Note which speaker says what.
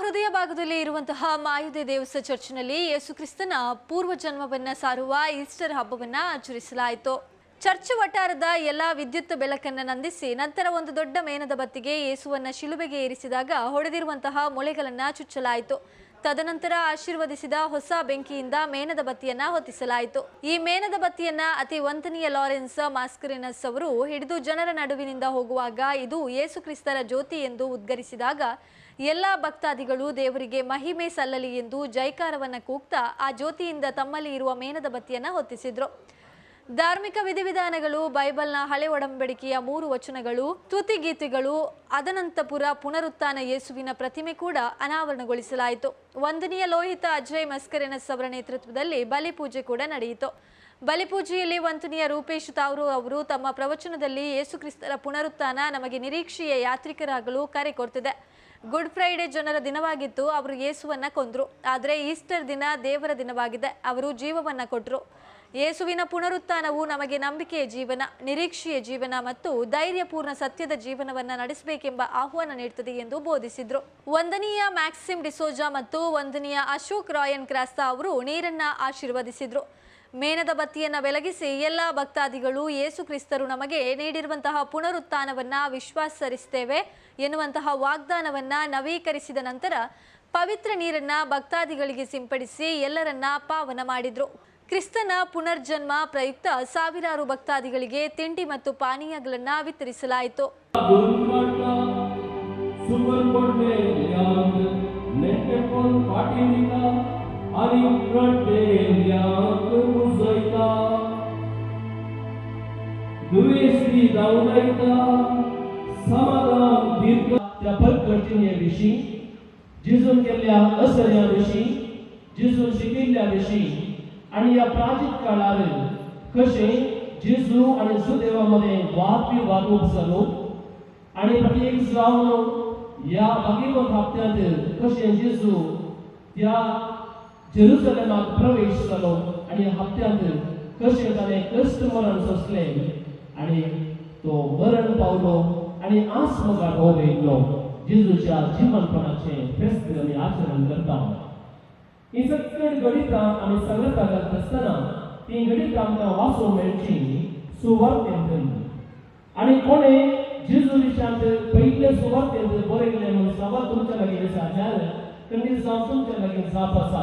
Speaker 1: ಹೃದಯ ಭಾಗದಲ್ಲಿ ಇರುವಂತಹ ಮಾಯುದೆ ದೇವಸ ಚರ್ಚ್ನಲ್ಲಿ ಯೇಸು ಕ್ರಿಸ್ತನ ಪೂರ್ವ ಜನ್ಮವನ್ನ ಸಾರುವ ಈಸ್ಟರ್ ಹಬ್ಬವನ್ನ ಆಚರಿಸಲಾಯಿತು. ಚರ್ಚ್ ವಟಾರದ ಎಲ್ಲ ವಿದ್ಯುತ್ ಬೆಳಕನ್ನು ನಂದಿಸಿ ನಂತರ ಒಂದು ದೊಡ್ಡ ಮೇನದ ಬತ್ತಿಗೆ ಯೇಸುವನ್ನ ಶಿಲುಬೆಗೆ ಏರಿಸಿದಾಗ ಹೊಡೆದಿರುವಂತಹ ಮೊಳೆಗಳನ್ನ ಚುಚ್ಚಲಾಯಿತು. ತದನಂತರ ಆಶೀರ್ವದಿಸಿದ ಹೊಸ ಬೆಂಕಿಯಿಂದ ಮೇನದ ಬತ್ತಿಯನ್ನ ಹೊತ್ತಿಸಲಾಯಿತು. ಈ ಮೇನದ ಬತ್ತಿಯನ್ನ ಅತಿ ವಂತನೀಯ ಲಾರೆನ್ಸ್ ಮಾಸ್ಕರಿನಸ್ ಅವರು ಹಿಡಿದು ಜನರ ನಡುವಿನಿಂದ ಹೋಗುವಾಗ ಇದು ಯೇಸುಕ್ರಿಸ್ತರ ಜ್ಯೋತಿ ಎಂದು ಉದ್ಗರಿಸಿದಾಗ ಎಲ್ಲ ಭಕ್ತಾದಿಗಳು ದೇವರಿಗೆ ಮಹಿಮೆ ಸಲ್ಲಲಿ ಎಂದು ಜೈಕಾರವನ್ನ ಕೂಗ್ತಾ ಆ ಜ್ಯೋತಿಯಿಂದ ತಮ್ಮಲ್ಲಿ ಇರುವ ಮೇಣದ ಬತ್ತಿಯನ್ನ ಹೊತ್ತಿಸಿದ್ರು. ಧಾರ್ಮಿಕ ವಿಧಿವಿಧಾನಗಳು, ಬೈಬಲ್ನ ಹಳೆ ಒಡಂಬಡಿಕೆಯ ಮೂರು ವಚನಗಳು ತುತಿಗೀತೆಗಳು ಅದನಂತಪುರ ಪುನರುತ್ಥಾನ ಯೇಸುವಿನ ಪ್ರತಿಮೆ ಕೂಡ ಅನಾವರಣಗೊಳಿಸಲಾಯಿತು. ವಂದನೀಯ ಲೋಹಿತ ಅಜಯ್ ಮಸ್ಕರೆನಸ್ ಅವರ ನೇತೃತ್ವದಲ್ಲಿ ಬಲಿಪೂಜೆ ಕೂಡ ನಡೆಯಿತು. ಬಲಿಪೂಜೆಯಲ್ಲಿ ವಂತನಿಯ ರೂಪೇಶ್ ತಾವ್ರು ಅವರು ತಮ್ಮ ಪ್ರವಚನದಲ್ಲಿ ಯೇಸು ಕ್ರಿಸ್ತರ ಪುನರುತ್ಥಾನ, ನಮಗೆ ನಿರೀಕ್ಷೆಯ ಯಾತ್ರಿಕರಾಗಲು ಕರೆ ಕೊಡ್ತಿದೆ. ಗುಡ್ ಫ್ರೈಡೆ ಜನರ ದಿನವಾಗಿತ್ತು, ಅವರು ಯೇಸುವನ್ನ ಕೊಂದ್ರು. ಆದರೆ ಈಸ್ಟರ್ ದಿನ ದೇವರ ದಿನವಾಗಿದೆ, ಅವರು ಜೀವವನ್ನ ಕೊಟ್ಟರು ಯೇಸುವಿನ ಪುನರುತ್ಥಾನವು ನಮಗೆ ನಂಬಿಕೆಯ ಜೀವನ, ನಿರೀಕ್ಷೆಯ ಜೀವನ ಮತ್ತು ಧೈರ್ಯಪೂರ್ಣ ಸತ್ಯದ ಜೀವನವನ್ನು ನಡೆಸಬೇಕೆಂಬ ಆಹ್ವಾನ ನೀಡುತ್ತದೆ ಎಂದು ಬೋಧಿಸಿದರು. ವಂದನೀಯ ಮ್ಯಾಕ್ಸಿಮ್ ಡಿಸೋಜಾ ಮತ್ತು ವಂದನೀಯ ಅಶೋಕ್ ರಾಯನ್ ಕ್ರಾಸ್ತಾ ಅವರು ನೀರನ್ನ ಆಶೀರ್ವದಿಸಿದ್ರು. ಮೇಣದ ಬತ್ತಿಯನ್ನ ಬೆಳಗಿಸಿ ಎಲ್ಲ ಭಕ್ತಾದಿಗಳು ಯೇಸು ಕ್ರಿಸ್ತರು ನಮಗೆ ನೀಡಿರುವಂತಹ ಪುನರುತ್ಥಾನವನ್ನ ವಿಶ್ವಾಸರಿಸ್ತೇವೆ ಎನ್ನುವಂತಹ ವಾಗ್ದಾನವನ್ನ ನವೀಕರಿಸಿದ ನಂತರ ಪವಿತ್ರ ನೀರನ್ನ ಭಕ್ತಾದಿಗಳಿಗೆ ಸಿಂಪಡಿಸಿ ಎಲ್ಲರನ್ನ ಪಾವನ ಮಾಡಿದ್ರು. ಕ್ರಿಸ್ತನ ಪುನರ್ಜನ್ಮ ಪ್ರಯುಕ್ತ ಸಾವಿರಾರು ಭಕ್ತಾದಿಗಳಿಗೆ ತಿಂಡಿ ಮತ್ತು ಪಾನೀಯಗಳನ್ನ ವಿತರಿಸಲಾಯಿತು.
Speaker 2: ನೆಟ್ಟೆಕೊಂಡ್ ಪಾಟಿನಿಕ ಅರಿಪ್ರಟ್ಟೆ arifratleyen aklımızdayta दुवेसी दावलायता समाधान दीर्घ त्या भटकटीन या विशी जिजून केल्ल्या असर्या विशी जिजून शिकिल्ल्या विशी आणि या प्राचीन काळार कशे जिजू आणि सुदेवा मध्ये वाद बी वागूक चालू आणि प्रत्येक जावन या भागीव प्राप्त्यांत कशे जिजू त्या जेरुसलेमात प्रवेश जालो आणि हप्त्यांत कशे ताणें कश्ट मरण सोंसलें आणि तो मरण पावलो आणि आस्मगाट हो येयलो जेजूच्या जीवनपणाचे फेस्त आमी आचरण करता ही सगळी गणितां आमी संगता घालता आसतना ती गणितां आमकां वाचूंक मेळची सुवार्थेंत आणि कोणे जेजू विशांत पयले सुवार्थेंत बरयलें म्हणून सवाल तुमच्या लागीं आसा जाल्यार खंडीत जावन तुमच्या लागीं जाप आसा